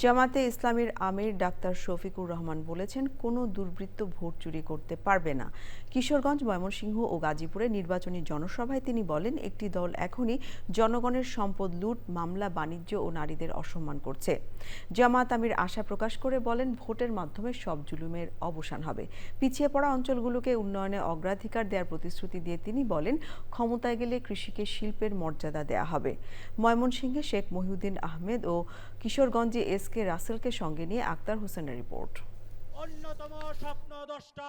জামাতে ইসলামের আমির ডাক্তার শফিকুর রহমান বলেছেন, কোনো দুর্বৃত্ত ভোট চুরি করতে পারবে না। কিশোরগঞ্জ, ময়মনসিংহ ও গাজীপুরে নির্বাচনী জনসভায় তিনি বলেন, একটি দল এখনই জনগণের সম্পদ লুট, মামলা, বাণিজ্য ও নারীদের অসম্মান করছে। জামাত আমির আশা প্রকাশ করে বলেন, ভোটের মাধ্যমে সব জুলুমের অবসান হবে। পিছিয়ে পড়া অঞ্চলগুলোকে উন্নয়নে অগ্রাধিকার দেওয়ার প্রতিশ্রুতি দিয়ে তিনি বলেন, ক্ষমতায় গেলে কৃষিকে শিল্পের মর্যাদা দেয়া হবে। ময়মনসিংহে শেখ মহিউদ্দিন আহমেদ ও কিশোরগঞ্জে এস কে রাসেলকে সঙ্গে নিয়ে আক্তার হোসেনের রিপোর্ট। অন্যতম স্বপ্ন দশটা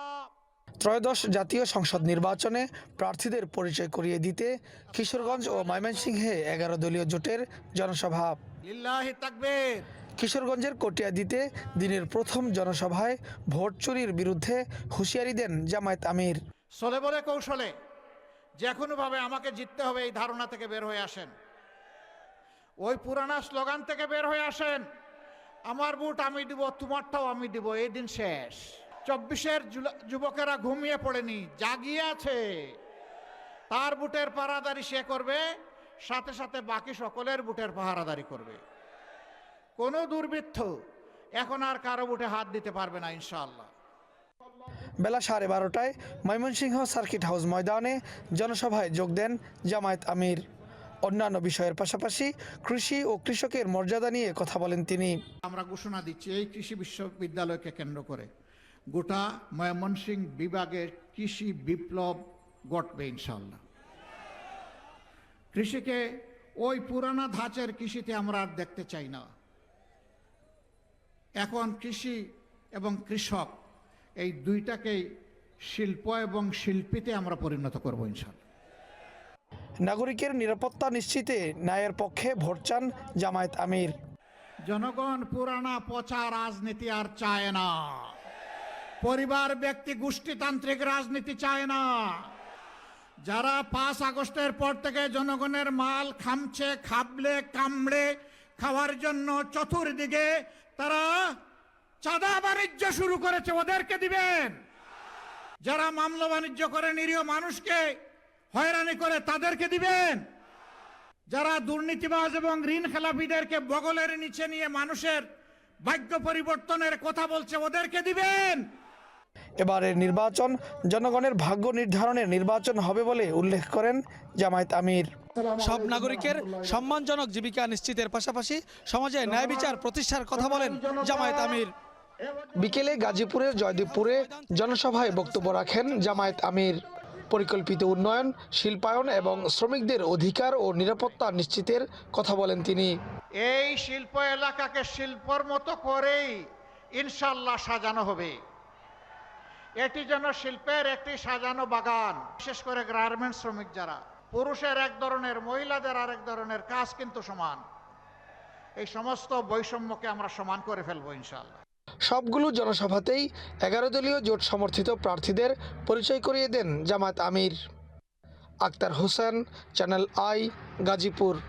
ত্রয়োদশ জাতীয় সংসদ নির্বাচনে প্রার্থীদের পরিচয় করিয়ে দিতে কিশোরগঞ্জ ও ময়মনসিংহে এগারো দলীয় জোটের জনসভা। কিশোরগঞ্জের কটিয়াদিতে দিনের প্রথম জনসভায় ভোট চুরির বিরুদ্ধে হুঁশিয়ারি দেন জামায়াত আমির। চলে বলে কৌশলে যে কোনোভাবে আমাকে জিততে হবে এই ধারণা থেকে বের হয়ে আসেন। ওই পুরানা স্লোগান থেকে বের হয়ে আসেন। আমার বুট আমি দিব, তোমারটাও আমি দিব, এই দিন শেষ। চব্বিশের যুবকেরা ঘুমিয়ে পড়েনি, জাগিয়ে আছে। তার বুটের পাহারাদারি সে করবে, সাথে সাথে বাকি সকলের বুটের পাহারাদারি করবে। কোনো দুর্বৃত্ত এখন আর কারও বুটে হাত দিতে পারবে না, ইনশাআল্লাহ। বেলা সাড়ে বারোটায় ময়মনসিংহ সার্কিট হাউস ময়দানে জনসভায় যোগ দেন জামায়াত আমির। অন্যান্য বিষয়ের পাশাপাশি কৃষি ও কৃষকের মর্যাদা নিয়ে কথা বলেন তিনি। আমরা ঘোষণা দিচ্ছি, এই কৃষি বিশ্ববিদ্যালয়কে কেন্দ্র করে গোটা ময়মনসিং বিভাগের কৃষি বিপ্লব ঘটবে ইনশাল্লাহ কৃষিকে ওই পুরানা ধাঁচের কৃষিতে আমরা আর দেখতে চাই না। এখন কৃষি এবং কৃষক এই দুইটাকেই শিল্প এবং শিল্পীতে আমরা পরিণত করব ইনশাল্লাহ নাগরিকের নিরাপত্তা নিশ্চিতে ন্যায়ের পক্ষে ভোট চান জামায়াত আমির। জনগণ পুরানা পচা রাজনীতি আর চায় না। পরিবার, ব্যক্তি, গোষ্ঠীতান্ত্রিক রাজনীতি চায় না। যারা পাঁচ আগস্টের পর থেকে জনগণের মাল খামছে, খাবলে, কামড়ে খাওয়ার জন্য চতুর্দিকে তারা চাঁদা বাণিজ্য শুরু করেছে, ওদেরকে দিবেন। যারা মামলা বাণিজ্য করে নিরীহ মানুষকে হয়রানি করে তাদেরকে দিবেন। যারা দুর্নীতিবাজ এবং ঋণ খেলাপিদেরকে বগলের নিচে নিয়ে মানুষের ভাগ্য পরিবর্তনের কথা বলছে ওদেরকে দিবেন। এবারের নির্বাচন জনগণের ভাগ্য নির্ধারণের নির্বাচন হবে বলে উল্লেখ করেন জামায়াত আমির। সব নাগরিকের সম্মানজনক জীবিকা নিশ্চিতের পাশাপাশি সমাজে ন্যায় বিচার প্রতিষ্ঠার কথা বলেন জামায়াত আমির। বিকেলে গাজীপুরের জয়দেবপুরে জনসভায় বক্তব্য রাখেন জামায়াত আমির। পরিকল্পিত উন্নয়ন, শিল্পায়ন এবং শ্রমিকদের অধিকার ও নিরাপত্তা নিশ্চিতের কথা বলেন তিনি। এই শিল্প এলাকাকে শিল্পর মতো করেই ইনশাল্লাহ সাজানো হবে। এটি যেন শিল্পের একটি সাজানো বাগান, বিশেষ করে গার্মেন্টস শ্রমিক যারা। পুরুষের এক ধরনের, মহিলাদের আরেক ধরনের কাজ কিন্তু সমান। এই সমস্ত বৈষম্যকে আমরা সমান করে ফেলব ইনশাল্লাহ সবগুলো জনসভাতেই এগারো দলীয় জোট সমর্থিত প্রার্থীদের পরিচয় করিয়ে দেন জামাত আমির। Akhtar Hossain, channel I, Gazipur.